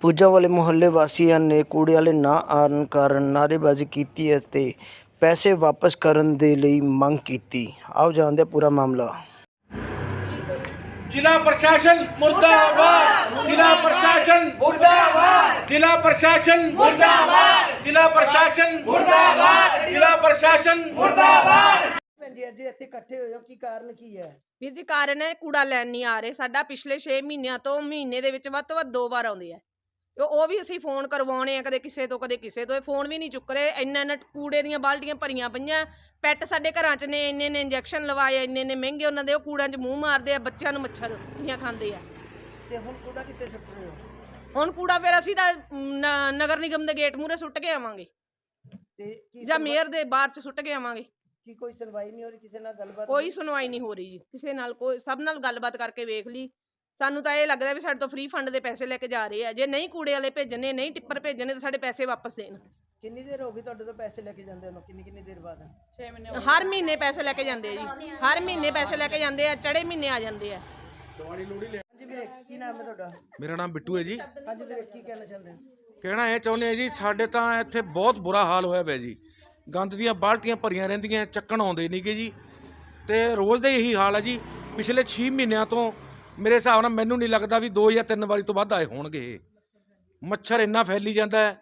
ਪੂਜਾ ਵਾਲੇ ਮੁਹੱਲੇ ਵਾਸੀਆਂ ਨੇ ਕੂੜੇ ਵਾਲੇ ਨਾ ਆਉਣ ਕਾਰਨ ਨਾਅਰੇਬਾਜ਼ੀ ਕੀਤੀ ਅਤੇ ਪੈਸੇ ਵਾਪਸ ਕਰਨ ਦੇ ਲਈ ਮੰਗ ਕੀਤੀ। ਆਓ ਜਾਣਦੇ ਹਾਂ ਪੂਰਾ ਮਾਮਲਾ। ਜ਼ਿਲ੍ਹਾ ਪ੍ਰਸ਼ਾਸਨ ਮੁਰਦਾਬਾਦ। ਜ਼ਿਲ੍ਹਾ ਪ੍ਰਸ਼ਾਸਨ ਮੁਰਦਾਬਾਦ। ਜ਼ਿਲ੍ਹਾ ਪ੍ਰਸ਼ਾਸਨ ਮੁਰਦਾਬਾਦ। ਜ਼ਿਲ੍ਹਾ ਪ੍ਰਸ਼ਾਸਨ ਮੁਰਦਾਬਾਦ। ਜ਼ਿਲ੍ਹਾ ਪ੍ਰਸ਼ਾਸਨ ਮੁਰਦਾਬਾਦ। ਜੀ ਅੱਜ ਇੱਥੇ ਇਕੱਠੇ ਹੋਏ ਹੋ ਕੀ ਕਾਰਨ ਕੀ ਹੈ? ਵੀਰ ਜੀ ਕਾਰਨ ਹੈ ਕੂੜਾ ਲੈਣ ਨਹੀਂ ਆ ਰਹੇ। ਸਾਡਾ ਪਿਛਲੇ 6 ਮਹੀਨਿਆਂ ਤੋਂ ਮਹੀਨੇ ਦੇ ਵਿੱਚ ਵੱਧ ਤੋਂ ਵੱਧ ਦੋ ਵਾਰ ਆਉਂਦੇ ਆ। ਉਹ ਵੀ ਅਸੀਂ ਫੋਨ ਕਰਵਾਉਣੇ ਆ ਕਦੇ ਕਿਸੇ ਤੋਂ ਕਦੇ ਕਿਸੇ ਤੋਂ। ਇਹ ਫੋਨ ਵੀ ਨਹੀਂ ਚੁੱਕ ਰਹੇ। ਇੰਨਾ ਇੰਨਾ ਕੂੜੇ ਦੀਆਂ ਬਾਲਟੀਆਂ ਭਰੀਆਂ ਪਈਆਂ। ਪੈਟ ਸਾਡੇ ਘਰਾਂ 'ਚ ਨੇ ਇੰਨੇ ਇੰਨੇ ਇੰਜੈਕਸ਼ਨ ਲਵਾਏ ਇੰਨੇ ਇੰਨੇ ਮਹਿੰਗੇ ਉਹਨਾਂ ਦੇ। ਉਹ ਕੂੜਿਆਂ 'ਚ ਮੂੰਹ ਮਾਰਦੇ ਆ ਬੱਚਿਆਂ ਨੂੰ ਮੱਛਰ ਦੀਆਂ ਖਾਂਦੇ ਆ। ਤੇ ਹੁਣ ਕੂੜਾ ਕਿੱਥੇ ਸੁੱਟ ਰਹੇ ਹੋ? ਹੁਣ ਕੂੜਾ ਫਿਰ ਅਸੀਂ ਤਾਂ ਨ- ਨਗਰ ਨਿਗਮ ਦੇ ਗੇਟ ਮੂਹਰੇ ਸੁੱਟ ਕੇ ਆਵਾਂਗੇ। ਤੇ ਕੀ ਜਾਂ ਮੇਅਰ ਦੇ ਬਾਹਰ 'ਚ ਸੁੱਟ ਕੇ ਆਵਾਂਗੇ। ਕੀ ਕੋਈ ਸੁਣਵਾਈ ਨਹੀਂ ਹੋ ਰਹੀ? ਕਿਸੇ ਨਾਲ ਗੱਲਬਾਤ ਕੋਈ ਸੁਣਵਾਈ ਨਹੀਂ ਹੋ ਰਹੀ ਜੀ। ਕਿਸੇ ਨਾਲ ਕੋਈ ਸਭ ਨਾਲ ਗੱਲਬਾਤ ਕਰਕੇ ਵੇਖ ਲਈ। ਸਾਨੂੰ ਤਾਂ ਇਹ ਲੱਗਦਾ ਵੀ ਸਾਡੇ ਤੋਂ ਫ੍ਰੀ ਫੰਡ ਦੇ ਪੈਸੇ ਲੈ ਕੇ ਜਾ ਰਹੇ ਆ। ਜੇ ਨਹੀਂ ਕੂੜੇ ਵਾਲੇ ਭੇਜਣੇ ਨਹੀਂ ਟਿੱਪਰ ਭੇਜਣੇ ਤਾਂ ਸਾਡੇ ਪੈਸੇ ਵਾਪਸ ਦੇਣ। ਕਿੰਨੀ ਦੇਰ ਹੋ ਗਈ ਤੁਹਾਡੇ ਤੋਂ ਪੈਸੇ ਲੈ ਕੇ ਜਾਂਦੇ ਹੋ ਕਿੰਨੀ ਕਿੰਨੀ ਦੇਰ ਬਾਅਦ? ਹਰ ਮਹੀਨੇ ਪੈਸੇ ਲੈ ਕੇ ਜਾਂਦੇ ਆ ਜੀ। ਹਰ ਮਹੀਨੇ ਪੈਸੇ ਲੈ ਕੇ ਜਾਂਦੇ ਆ ਚੜੇ ਮਹੀਨੇ ਆ ਜਾਂਦੇ ਆ। ਹਾਂਜੀ ਵੀਰੇ ਕੀ ਨਾਮ ਹੈ ਤੁਹਾਡਾ? ਮੇਰਾ ਨਾਮ ਬਿੱਟੂ ਹੈ ਜੀ। ਹਾਂਜੀ ਵੀਰੇ ਕੀ ਕਹਿਣਾ ਚਾਹੁੰਦੇ ਹੋ? ਕਹਿਣਾ ਇਹ ਚਾਹੁੰਦੇ ਆ ਜੀ ਸਾਡੇ ਤਾਂ ਇੱਥੇ ਬਹੁਤ ਬੁਰਾ ਹਾਲ ਹੋਇਆ ਪਿਆ ਜੀ। ਗੰਦ ਦੀਆਂ ਬਾਲਟੀਆਂ ਭਰੀਆਂ ਰਹਿੰਦੀਆਂ ਚੱਕਣ ਆਉਂਦੇ ਨਹੀਂਗੇ ਜੀ। ਤੇ ਰੋਜ਼ ਦਾ ਇਹੀ ਹਾਲ ਹੈ ਜੀ। ਪਿਛਲੇ 6 ਮਹੀਨਿਆਂ ਤੋਂ ਮੇਰੇ ਹਿਸਾਬ ਨਾਲ ਮੈਨੂੰ ਨਹੀਂ ਲੱਗਦਾ ਵੀ ਦੋ ਜਾਂ ਤਿੰਨ ਵਾਰੀ ਤੋਂ ਵੱਧ ਆਏ ਹੋਣਗੇ ਇਹ। ਮੱਛਰ ਇੰਨਾ ਫੈਲੀ ਜਾਂਦਾ ਹੈ,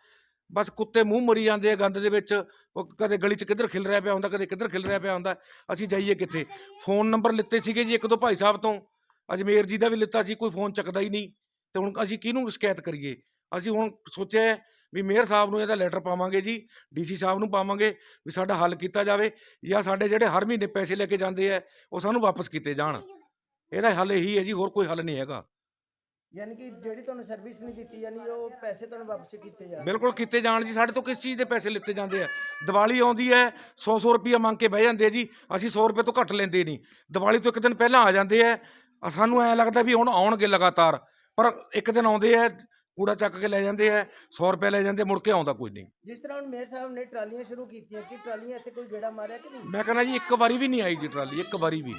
ਬਸ ਕੁੱਤੇ ਮੂੰਹ ਮਰੀ ਜਾਂਦੇ ਆ ਗੰਦ ਦੇ ਵਿੱਚ, ਉਹ ਕਦੇ ਗਲੀ 'ਚ ਕਿੱਧਰ ਖਿਲ ਰਿਹਾ ਪਿਆ ਹੁੰਦਾ, ਕਦੇ ਕਿੱਧਰ ਖਿਲ ਰਿਹਾ ਪਿਆ ਹੁੰਦਾ, ਅਸੀਂ ਜਾਈਏ ਕਿੱਥੇ? ਫੋਨ ਨੰਬਰ ਲਿੱਤੇ ਸੀਗੇ ਜੀ ਇੱਕ ਦੋ ਭਾਈ ਸਾਹਿਬ ਤੋਂ, ਅਜਮੇਰ ਜੀ ਦਾ ਵੀ ਲਿੱਤਾ ਸੀ, ਕੋਈ ਫੋਨ ਚੱਕਦਾ ਹੀ ਨਹੀਂ, ਤੇ ਹੁਣ ਅਸੀਂ ਕਿਹਨੂੰ ਸ਼ਿਕਾਇਤ ਕਰੀਏ? ਅਸੀਂ ਹੁਣ ਸੋਚਿਆ ਹੈ ਵੀ ਮੇਅਰ ਸਾਹਿਬ ਨੂੰ ਇਹਦਾ ਲੈਟਰ ਪਾਵਾਂਗੇ ਜੀ, ਡੀਸੀ ਸਾਹਿਬ ਨੂੰ ਪਾਵਾਂਗੇ ਵੀ ਸਾਡਾ ਹੱਲ ਕੀਤਾ ਜਾਵੇ ਜਾਂ ਸਾਡੇ ਜਿਹੜੇ ਹਰ ਮਹੀਨੇ ਪੈਸੇ ਲੈ ਕੇ ਜਾਂਦੇ ਆ, ਉਹ ਸਾਨੂੰ ਵਾਪਸ ਕੀਤੇ ਜਾਣ। ਇਹਦਾ ਹੱਲ ਇਹੀ ਹੈ ਜੀ ਹੋਰ ਕੋਈ ਹੱਲ ਨਹੀਂ ਹੈਗਾ। ਯਾਨੀ ਕਿ ਜਿਹੜੀ ਤੁਹਾਨੂੰ ਸਰਵਿਸ ਨਹੀਂ ਦਿੱਤੀ ਯਾਨੀ ਉਹ ਪੈਸੇ ਤੁਹਾਨੂੰ ਵਾਪਸ ਕੀਤੇ ਜਾ ਬਿਲਕੁਲ ਕੀਤੇ ਜਾਣ ਜੀ ਸਾਡੇ ਤੋਂ ਕਿਸ ਚੀਜ਼ ਦੇ ਪੈਸੇ ਲਿੱਤੇ ਜਾਂਦੇ ਆ? ਦੀਵਾਲੀ ਆਉਂਦੀ ਹੈ 100-100 ਰੁਪਏ ਮੰਗ ਕੇ ਬਹਿ ਜਾਂਦੇ ਆ ਜੀ ਅਸੀਂ 100 ਰੁਪਏ ਤੋਂ ਘੱਟ ਲੈਂਦੇ ਨਹੀਂ। ਦੀਵਾਲੀ ਤੋਂ ਇੱਕ ਦਿਨ ਪਹਿਲਾਂ ਆ ਜਾਂਦੇ ਆ ਸਾਨੂੰ ਐ ਲੱਗਦਾ ਵੀ ਹੁਣ ਆਉਣਗੇ ਲਗਾਤਾਰ ਪਰ ਇੱਕ ਦਿਨ ਆਉਂਦੇ ਆ ਕੂੜਾ ਚੱਕ ਕੇ ਲੈ ਜਾਂਦੇ ਆ 100 ਰੁਪਏ ਲੈ ਜਾਂਦੇ ਮੁੜ ਕੇ ਆਉਂਦਾ ਕੋਈ ਨਹੀਂ। ਜਿਸ ਤਰ੍ਹਾਂ ਹੁਣ ਮੇਅਰ ਸਾਹਿਬ ਨੇ ਟਰਾਲੀਆਂ ਸ਼ੁਰੂ ਕੀਤੀਆਂ ਕਿ ਟਰਾਲੀਆਂ ਇੱਥੇ ਕੋਈ ਗੇੜਾ ਮਾਰਿਆ ਕਿ ਨਹੀਂ? ਮੈਂ ਕਹਿੰਦਾ ਜੀ ਇੱਕ ਵਾਰੀ ਵੀ ਨਹੀਂ ਆਈ ਜੀ ਟਰਾਲੀ ਇੱਕ ਵਾਰੀ ਵੀ।